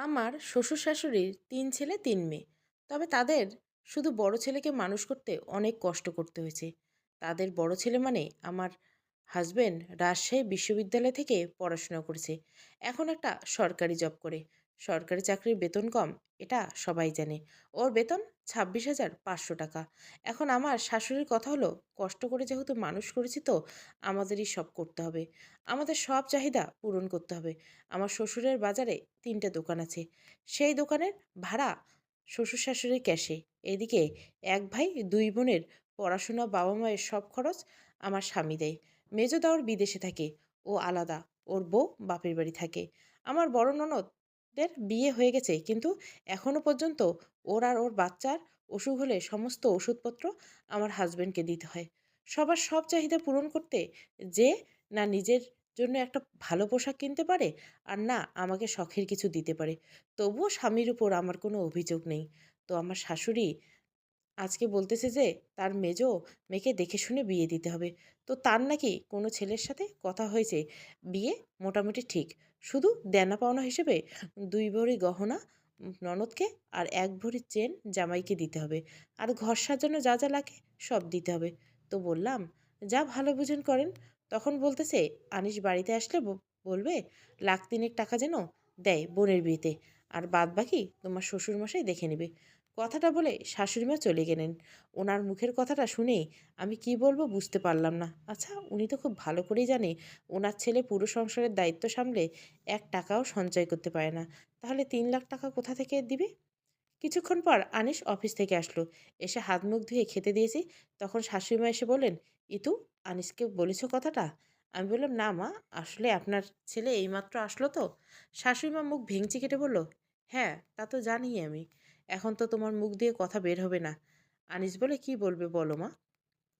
আমার শ্বশুর শাশুড়ির তিন ছেলে, তিন মেয়ে। তবে তাদের শুধু বড় ছেলেকে মানুষ করতে অনেক কষ্ট করতে হয়েছে। তাদের বড় ছেলে মানে আমার হাজব্যান্ড রাজশাহী বিশ্ববিদ্যালয় থেকে পড়াশোনা করেছে। এখন একটা সরকারি জব করে। সরকারি চাকরির বেতন কম, এটা সবাই জানে। ওর বেতন ছাব্বিশ হাজার পাঁচশো টাকা। এখন আমার শাশুড়ির কথা হলো, কষ্ট করে যেহেতু মানুষ করেছি তো, আমাদেরই সব করতে হবে। আমাদের সব চাহিদা পূরণ করতে হবে। আমার শ্বশুরের বাজারে তিনটে দোকান আছে। সেই দোকানের ভাড়া শ্বশুর শাশুড়ির ক্যাশে। এদিকে এক ভাই, দুই বোনের পড়াশোনা বাবা মায়ের সব খরচ আমার স্বামী দেয়। মেজো দেওয়ার বিদেশে থাকে। ও আলাদা। ওর বউ বাপের বাড়ি থাকে। আমার বড় ননদের বিয়ে হয়ে গেছে। কিন্তু এখনও পর্যন্ত ওর আর ওর বাচ্চার অসুখ হলে সমস্ত ওষুধপত্র আমার হাজব্যান্ডকে দিতে হয়। সবার সব চাহিদা পূরণ করতে যে না নিজের জন্য একটা ভালো পোশাক কিনতে পারে আর না আমাকে শখের কিছু দিতে পারে। তবুও স্বামীর উপর আমার কোনো অভিযোগ নেই। তো আমার শাশুড়ি আজকে বলতেছে যে তার মেজো মেয়েকে দেখে শুনে বিয়ে দিতে হবে। তো তার নাকি কোনো ছেলের সাথে কথা হয়েছে। বিয়ে মোটামুটি ঠিক। শুধু দেনা পাওনা হিসেবে দুই ভরি গহনা ননদকে আর এক ভরি চেন জামাইকে দিতে হবে। আর ঘর সাজানো যা যা লাগে সব দিতে হবে। তো বললাম, যা ভালো বুঝেন করেন। তখন বলতেছে, আনিস বাড়িতে আসলে বলবে, লাখ তিনেক টাকা যেন দেয় বোনের বিয়েতে। আর বাদ বাকি তোমার শ্বশুরমশাই দেখে নেবে। কথাটা বলে শাশুড়িমা চলে গেলেন। ওনার মুখের কথাটা শুনে আমি কি বলব বুঝতে পারলাম না। আচ্ছা উনি তো খুব ভালো করেই জানে, ওনার ছেলে পুরো সংসারের দায়িত্ব সামলে এক টাকাও সঞ্চয় করতে পারে না। তাহলে তিন লাখ টাকা কোথা থেকে দিবে? কিছুক্ষণ পর আনিস অফিস থেকে আসলো। এসে হাত মুখ ধুয়ে খেতে দিয়েছি। তখন শাশুড়িমা এসে বললেন, ইতু, আনিসকে বলেছ কথাটা? আমি বললাম, না মা, আসলে আপনার ছেলে এইমাত্র আসলো তো। শাশুড়িমা মুখ ভেঙচি কেটে বলল হ্যাঁ তা তো জানি আমি। এখন তো তোমার মুখ দিয়ে কথা বের হবে না। আনিস বলে, কি বলবে বলো মা?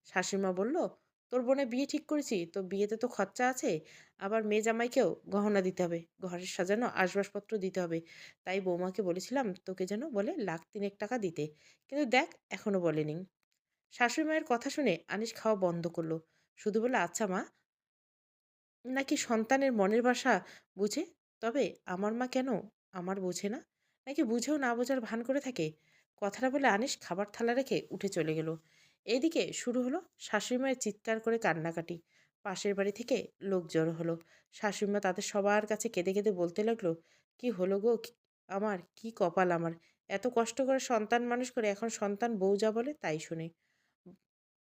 শাশুড়িমা বলল, তোর বোনে বিয়ে ঠিক করেছি, তো বিয়েতে তো খরচা আছে, আবার মেয়ে জামাইকেও গহনা দিতে হবে। ঘরের সাজানো আসবাসপত্র দিতে হবে। তাই বৌমাকে বলেছিলাম, তোকে যেন বলে লাখ তিনেক টাকা দিতে। কিন্তু দেখ, এখনও বলেনি। শাশুড়ি মায়ের কথা শুনে আনিস খাওয়া বন্ধ করল। শুধু বলে আচ্ছা মা, নাকি সন্তানের মনের ভাষা বুঝে? তবে আমার মা কেন? আমার বোঝে না। নাকি বুঝেও না বোঝার ভান করে থাকে? কথাটা বলে আনিস খাবার থালা রেখে উঠে চলে গেল। এইদিকে শুরু হলো শাশুড়িমায়ের চিৎকার করে কান্নাকাটি। পাশের বাড়ি থেকে লোক জড়ো হলো। শাশুড়িমা তাদের সবার কাছে কেঁদে কেঁদে বলতে লাগল, কি হলো গো? আমার কি কপাল আমার? এত কষ্ট করে সন্তান মানুষ করে এখন সন্তান বউ যা বলে তাই শুনে।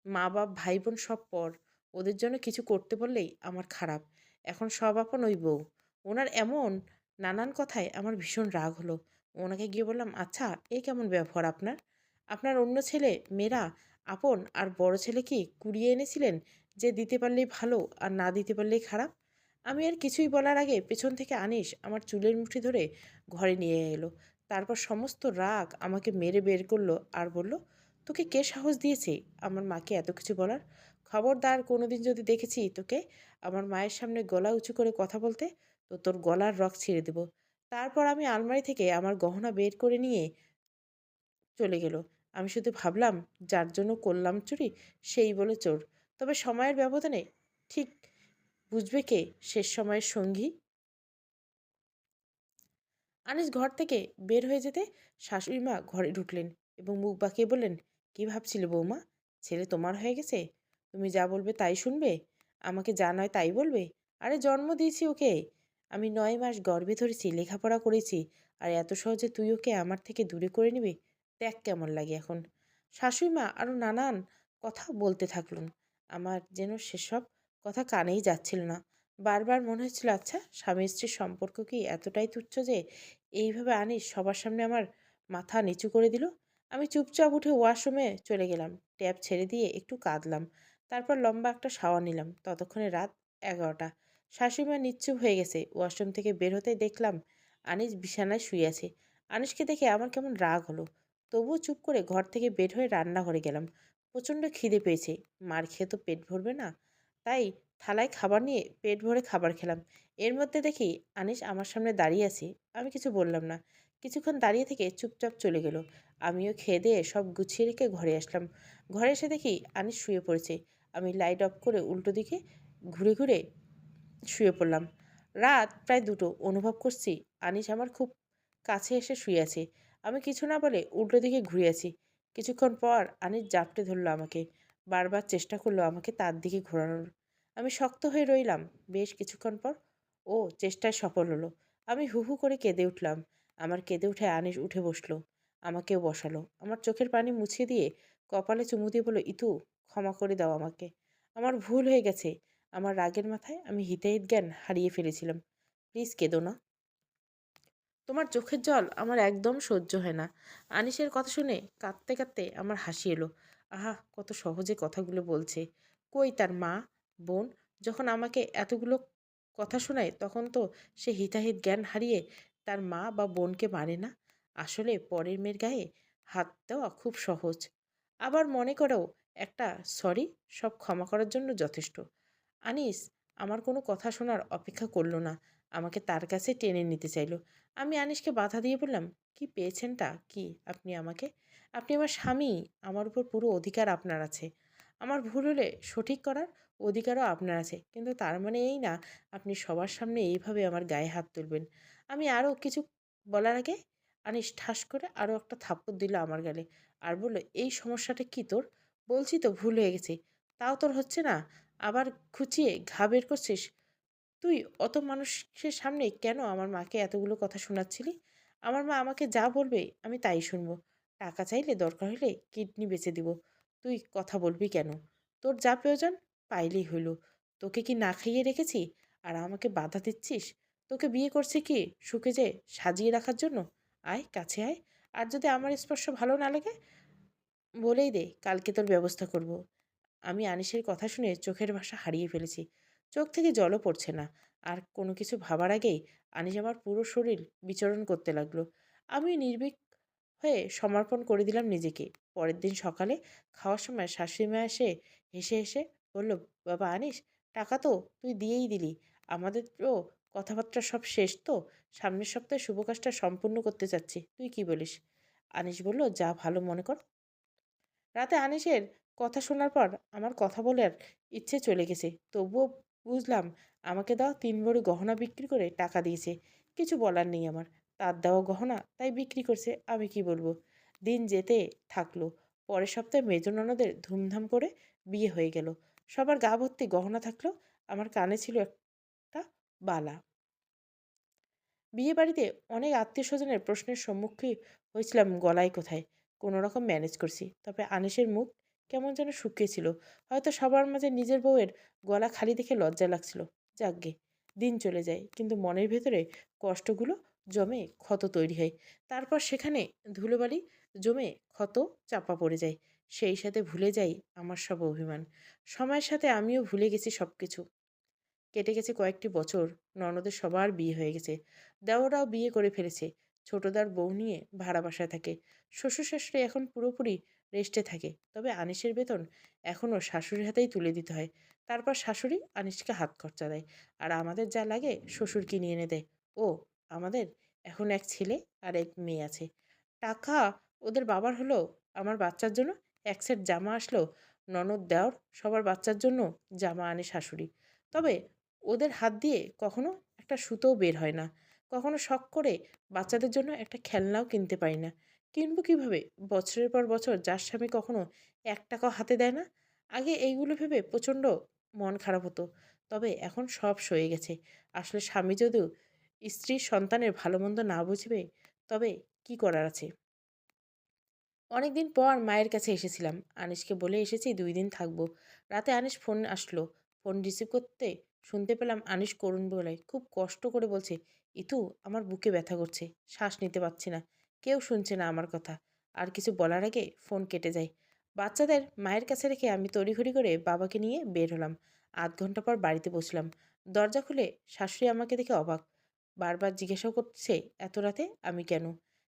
মা বাপ, ভাই বোন সব পর। ওদের জন্য কিছু করতে বললেই আমার খারাপ। এখন সব আপন ওই বউ। ওনার এমন নানান কথায় আমার ভীষণ রাগ হলো। ওনাকে গিয়ে বললাম আচ্ছা এই কেমন ব্যবহার আপনার? আপনার অন্য ছেলে, মেয়েরা, আপন আর বড় ছেলে কি কুড়িয়ে এনেছিলেন যে দিতে পারলেই ভালো আর না দিতে পারলেই খারাপ? আমি আর কিছুই বলার আগে পেছন থেকে আনিস আমার চুলের মুঠি ধরে ঘরে নিয়ে এলো। তারপর সমস্ত রাগ আমাকে মেরে বের করল আর বলল, তোকে কে সাহস দিয়েছে আমার মাকে এত কিছু বলার? খবরদার কোনোদিন যদি দেখেছি তোকে আমার মায়ের সামনে গলা উঁচু করে কথা বলতে, তো তোর গলার রক ছিঁড়ে দেব। তারপর আমি আলমারি থেকে আমার গহনা বের করে নিয়ে চলে গেল। আমি শুধু ভাবলাম, যার জন্য করলাম চুরি, সেই বলে চোর। তবে সময়ের ব্যবধানে ঠিক বুঝবে কে শেষ সময়ের সঙ্গী? আনিস ঘর থেকে বের হয়ে যেতে শাশুড়ি মা ঘরে ঢুকলেন এবং মুখ বাঁকিয়ে বললেন, কি ভাবছিলে বৌমা? ছেলে তোমার হয়ে গেছে? তুমি যা বলবে তাই শুনবে? আমাকে যা নয় তাই বলবে? আরে জন্ম দিয়েছি ওকে। আমি নয় মাস গর্ভে ধরেছি, লেখাপড়া করেছি আর এত সহজে তুই ওকে আমার থেকে দূরে করে নিবি? দেখ কেমন লাগে এখন। শাশুড়ি মা আরও নানান কথা বলতে থাকলেন আমার যেন সেসব কথা কানেই যাচ্ছিল না। বারবার মনে হচ্ছিল আচ্ছা স্বামী স্ত্রীর সম্পর্ক কি এতটাই তুচ্ছ যে এইভাবে আনিস সবার সামনে আমার মাথা নিচু করে দিল? আমি চুপচাপ উঠে ওয়াশরুমে চলে গেলাম। ট্যাপ ছেড়ে দিয়ে একটু কাঁদলাম। তারপর লম্বা একটা শাওয়ার নিলাম। ততক্ষণে রাত এগারোটা। শাশুড়িমা নিশ্চুপ হয়ে গেছে। ওয়াশরুম থেকে বের হতে দেখলাম আনিস বিছানায় শুয়ে আছে। আনিসকে দেখে আমার কেমন রাগ হলো। তবুও চুপ করে ঘর থেকে বের হয়ে রান্নাঘরে গেলাম। প্রচণ্ড খিদে পেয়েছে। মার খেয়ে তো পেট ভরবে না। তাই থালায় খাবার নিয়ে পেট ভরে খাবার খেলাম। এর মধ্যে দেখি আনিস আমার সামনে দাঁড়িয়ে আছে। আমি কিছু বললাম না। কিছুক্ষণ দাঁড়িয়ে থেকে চুপচাপ চলে গেল। আমিও খেয়ে দিয়ে সব গুছিয়ে রেখে ঘরে আসলাম। ঘরে এসে দেখি আনিস শুয়ে পড়েছে। আমি লাইট অফ করে উল্টো দিকে ঘুরে ঘুরে শুয়ে পড়লাম। রাত প্রায় দুটো। অনুভব করছি আনিস আমার খুব কাছে এসে শুয়ে আছে। আমি কিছু না বলে উল্টো দিকে ঘুরে আছি। কিছুক্ষণ পর আনিস জাপটে ধরলো আমাকে। বারবার চেষ্টা করল আমাকে তার দিকে ঘোরানোর। আমি শক্ত হয়ে রইলাম। বেশ কিছুক্ষণ পর ও চেষ্টায় সফল হলো। আমি হু হু করে কেঁদে উঠলাম। আমার কেঁদে উঠে আনিস উঠে বসল। আমাকেও বসালো। আমার চোখের পানি মুছিয়ে দিয়ে কপালে চুমু দিয়ে বলল, ইতু, ক্ষমা করে দাও আমাকে। আমার ভুল হয়ে গেছে। আমার রাগের মাথায় আমি হিতাহিত জ্ঞান হারিয়ে ফেলেছিলাম। প্লিজ কেঁদো না। তোমার চোখের জল আমার একদম সহ্য হয় না। আনিসের কথা শুনে কাঁদতে কাঁদতে আমার হাসি এলো। আহা, কত সহজে কথাগুলো বলছে। কই তার মা, বোন? যখন আমাকে এতগুলো কথা শোনায়, তখন তো সে হিতাহিত জ্ঞান হারিয়ে তার মা বা বোনকে মানে না। আসলে পরের মেয়ের গায়ে হাত দেওয়া খুব সহজ। আবার মনে করেও একটা, সরি, সব ক্ষমা করার জন্য যথেষ্ট। আনিস, আমার কোনো কথা শোনার অপেক্ষা করল না। আমাকে তার কাছে টেনে নিতে চাইলো। আমি আনিসকে বাধা দিয়ে বললাম, কি পেয়েছেনটা? কি? আপনি আমাকে? আপনি আমার স্বামী। আমার উপর পুরো অধিকার আপনার আছে। আমার ভুল হলে সঠিক করার অধিকারও আপনার আছে। কিন্তু তার মানে এই না, আপনি সবার সামনে এইভাবে আমার গায়ে হাত তুলবেন। আমি আরও কিছু বলার আগে আনিস ঠাস করে আরও একটা থাপ্পড় দিল আমার গালে। আর বলল, এই সমস্যাটা কি তোর? বলছি তো ভুল হয়ে গেছে। তাও তোর হচ্ছে না। আবার খুঁচিয়ে ঘা বের করছিস? তুই অত মানুষের সামনে কেন আমার মাকে এতগুলো কথা শোনাচ্ছিলি? আমার মা আমাকে যা বলবে আমি তাই শুনব। টাকা চাইলে দরকার হলে কিডনি বেচে দিব। তুই কথা বলবি কেন? তোর যা প্রয়োজন পাইলেই হইল। তোকে কি না খাইয়ে রেখেছি? আর আমাকে বাধা দিচ্ছিস? তোকে বিয়ে করছে কি সুখে যে সাজিয়ে রাখার জন্য? আয়, কাছে আয়। আর যদি আমার স্পর্শ ভালো না লাগে বলেই দে, কালকে তোর ব্যবস্থা করব। আমি আনিসের কথা শুনে চোখের ভাষা হারিয়ে ফেলেছি। চোখ থেকে জলও পড়ছে না। আর কোনো কিছু ভাবার আগেই আনিস আমার পুরো শরীর বিচরণ করতে লাগল। আমি নির্বিক হয়ে সমর্পণ করে দিলাম নিজেকে। পরের দিন সকালে খাওয়ার সময় শাশুড়ি মা এসে হেসে হেসে বলল, বাবা আনিস, টাকা তো তুই দিয়েই দিলি। আমাদেরও কথাবার্তা সব শেষ তো। সামনের সপ্তাহে শুভ কাজটা সম্পূর্ণ করতে চাচ্ছি। তুই কি বলিস? আনিস বলল, যা ভালো মনে কর। রাতে আনিসের কথা শোনার পর আমার কথা বলার ইচ্ছে চলে গেছে। তবুও বুঝলাম আমাকে দেওয়া তিন ভরি গহনা বিক্রি করে টাকা দিয়েছে। কিছু বলার নেই আমার। তার দেওয়া গহনা তাই বিক্রি করছে, আমি কি বলব? দিন যেতে থাকল। পরের সপ্তাহে মেজর ননদের ধুমধাম করে বিয়ে হয়ে গেল। সবার গা ভর্তি গহনা থাকল, আমার কানে ছিল একটা বালা। বিয়ে বাড়িতে অনেক আত্মীয় স্বজনের প্রশ্নের সম্মুখীন হয়েছিলাম গলায় কোথায়। কোনো রকম ম্যানেজ করছি। তবে আনিসের মুখ কেমন যেন শুকিয়েছিল হয়তো সবার মাঝে নিজের বউয়ের গলা খালি দেখে লজ্জা লাগছিল। যাকগে, দিন চলে যায়, কিন্তু মনের ভেতরে কষ্টগুলো জমে ক্ষত তৈরি হয়। তারপর সেখানে ধুলোবালি জমে ক্ষত চাপা পড়ে যায়। সেই সাথে ভুলে যাই আমার সব অভিমান। সময়ের সাথে আমিও ভুলে গেছি সব কিছু কেটে গেছে কয়েকটি বছর, ননদের সবার বিয়ে হয়ে গেছে। দেওরাও বিয়ে করে ফেলেছে। ছোটদার বউ নিয়ে ভাড়া বাসায় থাকে। শ্বশুর শাশুড়ি এখন পুরোপুরি রেস্টে থাকে। তবে আনিসের বেতন এখনও শাশুড়ির হাতেই তুলে দিতে হয়। তারপর শাশুড়ি আনিসকে হাত খরচা দেয় আর আমাদের যা লাগে শ্বশুর কিনে এনে দেয়। ও, আমাদের এখন এক ছেলে আর এক মেয়ে আছে। টাকা ওদের বাবার হলো আমার বাচ্চার জন্য, এক সেট জামা আসলো, ননদ দেওর সবার বাচ্চার জন্য জামা আনে শাশুড়ি। তবে ওদের হাত দিয়ে কখনো একটা সুতোও বের হয় না। কখনো শখ করে বাচ্চাদের জন্য একটা খেলনাও কিনতে পারি না। কিনবো কীভাবে? বছরের পর বছর যার স্বামী কখনো এক টাকাও হাতে দেয় না। আগে এইগুলো ভেবে প্রচণ্ড মন খারাপ হতো। তবে এখন সব সয়ে গেছে। আসলে স্বামী যদিও স্ত্রীর সন্তানের ভালো মন্দ না বুঝবে, তবে কি করার আছে? অনেকদিন পর মায়ের কাছে এসেছিলাম। আনিসকে বলে এসেছি দুই দিন থাকব। রাতে আনিস ফোন আসলো। ফোন রিসিভ করতে শুনতে পেলাম আনিস করুণ বলে। খুব কষ্ট করে বলছে, ইতু, আমার বুকে ব্যথা করছে। শ্বাস নিতে পারছি না। কেউ শুনছে না আমার কথা। আর কিছু বলার আগে ফোন কেটে যায়। বাচ্চাদের মায়ের কাছে রেখে আমি তড়িঘড়ি করে বাবাকে নিয়ে বের হলাম। আধ ঘণ্টা পর বাড়িতে বসলাম। দরজা খুলে শাশুড়ি আমাকে দেখে অবাক। বারবার জিজ্ঞাসা করছে, এত রাতে আমি কেন?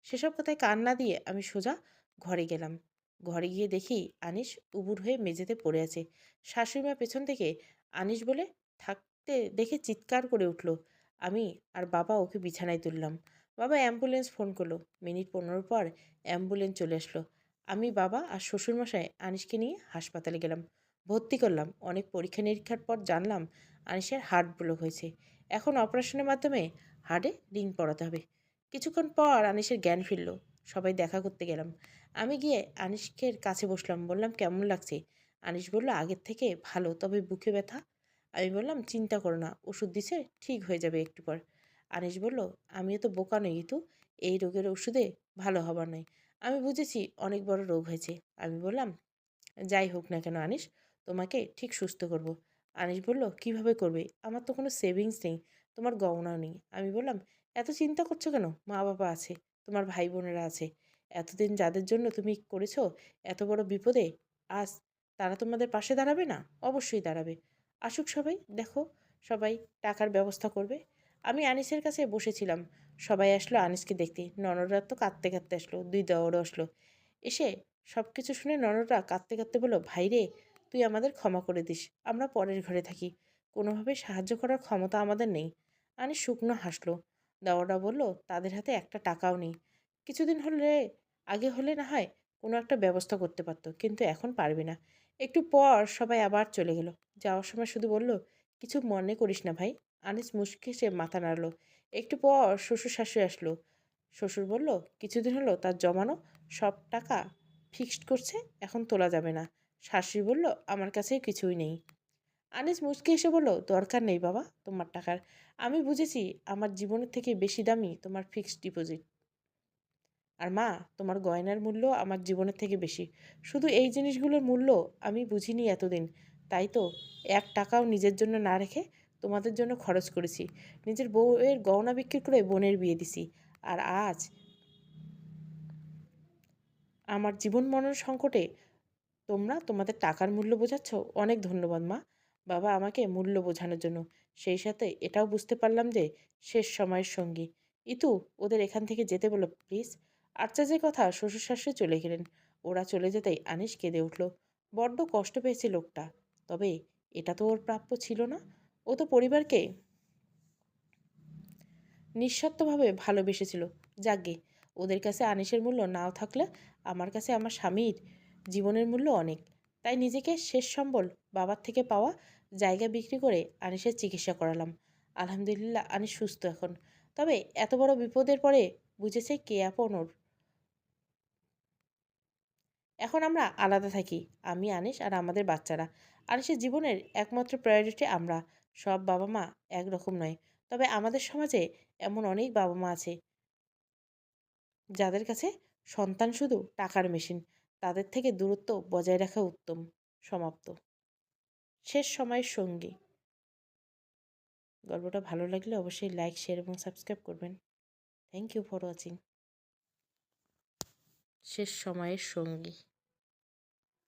সেসব কথায় কান না দিয়ে আমি সোজা ঘরে গেলাম। ঘরে গিয়ে দেখি আনিস উবুর হয়ে মেঝেতে পড়ে আছে। শাশুড়ি শাশুড়িমা পেছন থেকে আনিস বলে থাকতে দেখে চিৎকার করে উঠল। আমি আর বাবা ওকে বিছানায় তুললাম। বাবা অ্যাম্বুলেন্স ফোন করল। মিনিট পনেরো পর অ্যাম্বুলেন্স চলে আসলো। আমি বাবা আর শ্বশুরমশাই আনিসকে নিয়ে হাসপাতালে গেলাম। ভর্তি করলাম। অনেক পরীক্ষা নিরীক্ষার পর জানলাম আনিসের হার্ট ব্লক হয়েছে। এখন অপারেশনের মাধ্যমে হার্টে রিং পড়াতে হবে। কিছুক্ষণ পর আনিসের জ্ঞান ফিরল। সবাই দেখা করতে গেলাম। আমি গিয়ে আনিসকের কাছে বসলাম। বললাম, কেমন লাগছে? আনিস বলল, আগের থেকে ভালো, তবে বুকে ব্যথা। আমি বললাম, চিন্তা করো না, ওষুধ দিছে, ঠিক হয়ে যাবে একটু পর। আনিস বলল, আমিও তো বোকা নই তো এই রোগের ওষুধে ভালো হবার নয় আমি বুঝেছি, অনেক বড় রোগ হয়েছে। আমি বললাম, যাই হোক না কেন আনিস, তোমাকে ঠিক সুস্থ করব। আনিস বলল, কীভাবে করবে? আমার তো কোনো সেভিংস নেই, তোমার গহনাও নেই। আমি বললাম, এত চিন্তা করছ কেন? মা বাবা আছে, তোমার ভাই বোনেরা আছে। এতদিন যাদের জন্য তুমি করেছ এত বড় বিপদে, আজ তারা তোমাদের পাশে দাঁড়াবে না? অবশ্যই দাঁড়াবে। আসুক সবাই, দেখো সবাই টাকার ব্যবস্থা করবে। আমি আনিসের কাছে বসেছিলাম। সবাই আসলো আনিসকে দেখতে। ননদরা তো কাঁদতে কাঁদতে আসলো, দুই দেওয়ারও আসলো। এসে সব কিছু শুনে ননদরা কাঁদতে কাঁদতে বলল, ভাই রে, তুই আমাদের ক্ষমা করে দিস। আমরা পরের ঘরে থাকি। কোনোভাবে সাহায্য করার ক্ষমতা আমাদের নেই। আনিস শুকনো হাসলো। দাওয়াটা বলল, তাদের হাতে একটা টাকাও নেই। কিছুদিন হলে, আগে হলে না হয় কোনো একটা ব্যবস্থা করতে পারতো, কিন্তু এখন পারবে না। একটু পর সবাই আবার চলে গেল। যাওয়ার সময় শুধু বলল, কিছু মনে করিস না ভাই। আনিস মুশকে সে মাথা নাড়ল। একটু পর শ্বশুর শাশুড়ি আসলো। শ্বশুর বলল, কিছুদিন হলো তার জমানো সব টাকা ফিক্সড করছে, এখন তোলা যাবে না। শাশুড়ি বলল, আমার কাছে কিছুই নেই। আনিস মুচকে এসে বলল, দরকার নেই বাবা তোমার টাকার। আমি বুঝেছি আমার জীবনের থেকে বেশি দামি তোমার ফিক্সড ডিপোজিট। আর মা, তোমার গয়নার মূল্য আমার জীবনের থেকে বেশি। শুধু এই জিনিসগুলোর মূল্য আমি বুঝিনি এতদিন। তাই তো এক টাকাও নিজের জন্য না রেখে তোমাদের জন্য খরচ করেছি। নিজের বউয়ের গহনা বিক্রি করে বোনের বিয়ে দিছি। আর আজ আমার জীবন মরণ সংকটে তোমরা তোমাদের টাকার মূল্য বোঝাচ্ছ। অনেক ধন্যবাদ, মা। বাবা আমাকে মূল্য বোঝানোর জন্য। সেই সাথে এটাও বুঝতে পারলাম যে শেষ সময়ের সঙ্গী। ইতু, ওদের এখান থেকে যেতে বলো, প্লিজ। আর্চাজের কথা শ্বশুর শাশুড়ি চলে গেলেন। ওরা চলে যেতেই আনিস কেঁদে উঠল। বড্ড কষ্ট পেয়েছে লোকটা। তবে এটা তো ওর প্রাপ্য ছিল না। ও তো পরিবারকে নিঃস্বার্থভাবে ভালোবেসেছিল। যাগে ওদের কাছে আনিসের মূল্য নাও থাকলে আমার কাছে আমার স্বামীর জীবনের মূল্য অনেক। তাই নিজেকে শেষ সম্বল বাবার থেকে পাওয়া জায়গা বিক্রি করে আনিসের চিকিৎসা করালাম। আলহামদুলিল্লাহ আনিস সুস্থ এখন। তবে এত বড় বিপদের পরে বুঝেছে কে আপন এখন আমরা আলাদা থাকি, আমি, আনিস আর আমাদের বাচ্চারা। আনিসের জীবনের একমাত্র প্রায়োরিটি আমরা। সব বাবা মা একরকম নয়। তবে আমাদের সমাজে এমন অনেক বাবা মা আছে যাদের কাছে সন্তান শুধু টাকার মেশিন তাদের থেকে দূরত্ব বজায় রাখা উত্তম, সমাপ্ত। শেষ সময়ের সঙ্গী। গল্পটা ভালো লাগলে অবশ্যই লাইক শেয়ার এবং সাবস্ক্রাইব করবেন। থ্যাংক ইউ ফর ওয়াচিং শেষ সময়ের সঙ্গী।